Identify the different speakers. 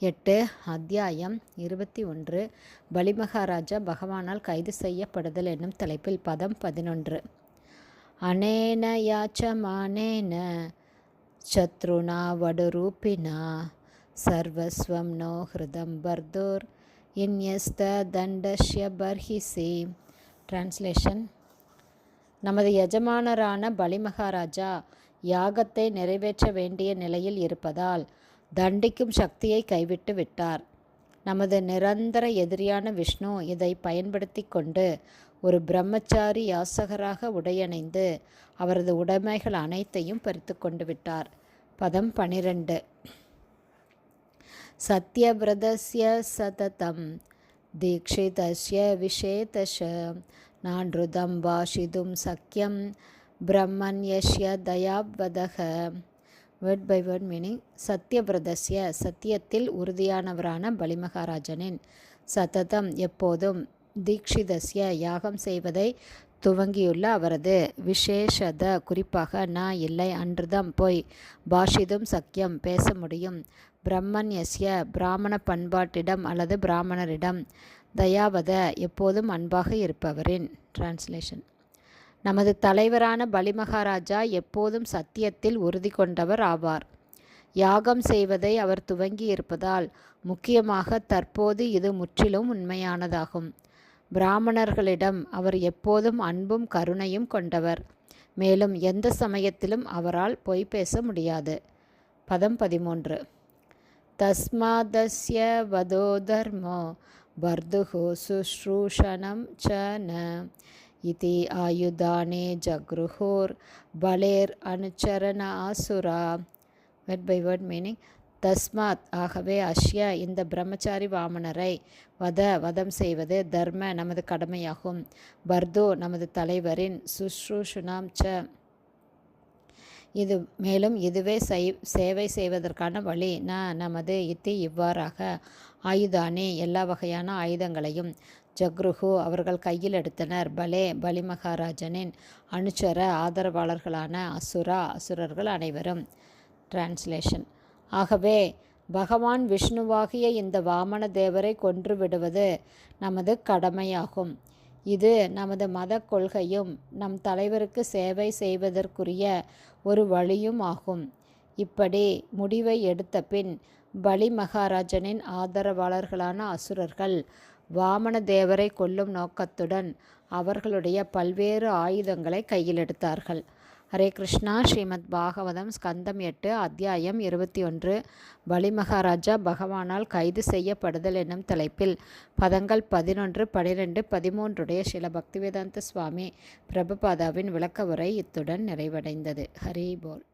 Speaker 1: எட்டு அத்தியாயம் இருபத்தி ஒன்று. பலிமகாராஜா பகவானால் கைது செய்யப்படுதல் என்னும் தலைப்பில் பதம் பதினொன்று. அனேன யாச்சமானேன சத்ருணா வடுரூபினா சர்வஸ்வம் நோ ஹிருதம் பர்தோர் இன்யஸ்த தண்டஷ்ய பர்ஹிசி. டிரான்ஸ்லேஷன் நமது எஜமானரான பலிமகாராஜா யாகத்தை நிறைவேற்ற வேண்டிய நிலையில் இருப்பதால் தண்டிக்கும் சக்தியை கைவிட்டு விட்டார். நமது நிரந்தர எதிரியான விஷ்ணு இதை பயன்படுத்தி கொண்டு ஒரு பிரம்மச்சாரி யாசகராக உடையணைந்து அவரது உடைமைகள் அனைத்தையும் பறித்து கொண்டு விட்டார். பதம் பனிரெண்டு. சத்யவிரதஸ்ய சததம் தீக்ஷிதஸ்ய விஷேதஷ நான்ருதம் வாஷிதும் சக்கியம் பிரம்மன்யஷ்ய தயாவதக. வேர்ட் பை வேர்ட் மீனிங் சத்தியபிரதஸ்ய சத்தியத்தில் உறுதியானவரான பலிமகாராஜனின் சததம் எப்போதும் தீக்ஷிதஸ்ய யாகம் செய்வதை துவங்கியுள்ள அவரது விசேஷத குறிப்பாக நான் இல்லை அன்றுதம் போய் பாஷிதும் சக்கியம் பேச முடியும் பிரம்மன் எஸ்ய பிராமண பண்பாட்டிடம் அல்லது பிராமணரிடம் தயாவத எப்போதும் அன்பாக இருப்பவரின் டிரான்ஸ்லேஷன் நமது தலைவரான பலிமகாராஜா எப்போதும் சத்தியத்தில் உறுதி கொண்டவர் ஆவார். யாகம் செய்வதை அவர் துவங்கி இருப்பதால் முக்கியமாக தற்போது இது முற்றிலும் உண்மையானதாகும். பிராமணர்களிடம் அவர் எப்போதும் அன்பும் கருணையும் கொண்டவர். மேலும் எந்த சமயத்திலும் அவரால் பொய் பேச முடியாது. பதம் பதிமூன்று. தஸ்மாதஸ்ய வதோ தர்மோ பர்துகு சுஷ்ரூஷணம் ச ந इति आयुधाने जगृहुर् Paleru அனுச்சரண Ashura word by word meaning தஸ்மாத் ஆகவே அஷ்ய இந்த பிரம்மச்சாரி வாமனரை வத வதம் செய்வது தர்ம நமது கடமையாகும் பர்தோ நமது தலைவரின் சுஷ்ரூஷுனாம் ச இது மேலும் இதுவே செய் சேவை செய்வதற்கான வழி ந நமது இத்தி இவ்வாறாக ஆயுதானே எல்லா வகையான ஆயுதங்களையும் ஜக்ருஹு அவர்கள் கையில் எடுத்தனர். பலே பலி மகாராஜனின் அனுச்சர ஆதரவாளர்களான அசுரா அசுரர்கள் அனைவரும். டிரான்ஸ்லேஷன் ஆகவே பகவான் விஷ்ணுவாகிய இந்த வாமன தேவரை கொன்று விடுவது நமது கடமையாகும். இது நமது மத கொள்கையும் நம் தலைவருக்கு சேவை செய்வதற்குரிய ஒரு வழியும் ஆகும். இப்படி முடிவை எடுத்த பின் பலி மகாராஜனின் ஆதரவாளர்களான அசுரர்கள் வாமன தேவரை கொல்லும் நோக்கத்துடன் அவர்களுடைய பல்வேறு ஆயுதங்களை கையில் எடுத்தார்கள். ஹரே கிருஷ்ணா ஸ்ரீமத் பாகவதம் ஸ்கந்தம் எட்டு அத்தியாயம் இருபத்தி ஒன்று. பலிமகாராஜா பகவானால் கைது செய்யப்படுதல் என்னும் தலைப்பில் பதங்கள் பதினொன்று பனிரெண்டு பதிமூன்றுடைய சில பக்திவேதாந்த சுவாமி பிரபுபாதாவின் விளக்க உரை இத்துடன் நிறைவடைந்தது. ஹரி போல்.